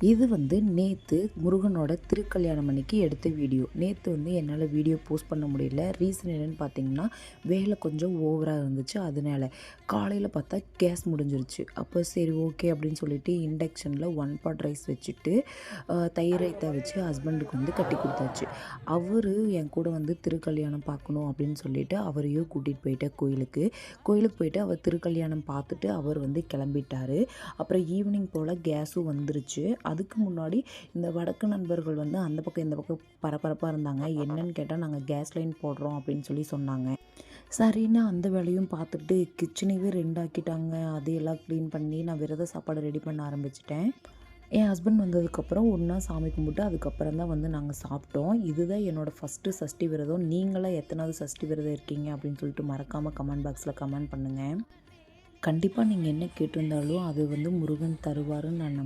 இது வந்து நேற்று முருகனோட திருக்கல்யாணம் அன்னைக்கு எடுத்த வீடியோ நேற்று வந்து என்னால் வீடியோ போஸ்ட் பண்ண முடியல. ரீசன் என்னென்னு பார்த்தீங்கன்னா வேலை கொஞ்சம் ஓவராக இருந்துச்சு. அதனால காலையில் பார்த்தா கேஸ் முடிஞ்சிருச்சு. அப்போ சரி ஓகே அப்படின்னு சொல்லிட்டு இண்டக்ஷனில் ஒன் பாட் ரைஸ் வச்சுட்டு தயிர் ரைத்தா வச்சு ஹஸ்பண்டுக்கு வந்து கட்டி கொடுத்தாச்சு. அவர் என் கூட வந்து திருக்கல்யாணம் பார்க்கணும் அப்படின்னு சொல்லிட்டு அவரையும் கூட்டிகிட்டு போயிட்டேன் கோயிலுக்கு. கோயிலுக்கு போயிட்டு அவர் திருக்கல்யாணம் பார்த்துட்டு அவர் வந்து கிளம்பிட்டார். அப்புறம் ஈவினிங் போல் கேஸும் வந்துருச்சு. அதுக்கு முன்னாடி இந்த வடக்கு நண்பர்கள் வந்து அந்த பக்கம் இந்த பக்கம் பரபரப்பாக இருந்தாங்க. என்னன்னு கேட்டால் நாங்கள் கேஸ் லைன் போடுறோம் அப்படின்னு சொல்லி சொன்னாங்க. சரின்னு அந்த வேலையும் பார்த்துட்டு கிச்சனையே ரெண்டாக்கிட்டாங்க. அதையெல்லாம் க்ளீன் பண்ணி நான் விரத சாப்பாடு ரெடி பண்ண ஆரம்பிச்சிட்டேன். என் ஹஸ்பண்ட் வந்ததுக்கப்புறம் ஒன்றா சாமி கும்பிட்டு அதுக்கப்புறம் தான் வந்து நாங்கள் சாப்பிட்டோம். இதுதான் என்னோடய ஃபஸ்ட்டு சஷ்டி விரதம். நீங்களாம் எத்தனாவது சஷ்டி விரதம் இருக்கீங்க அப்படின்னு சொல்லிட்டு மறக்காமல் கமெண்ட் பாக்ஸில் கமெண்ட் பண்ணுங்கள் கண்டிப்பாக நீங்கள் என்ன கேட்டிருந்தாலும் அது வந்து முருகன் தருவாருன்னு நான் நம்புறேன்.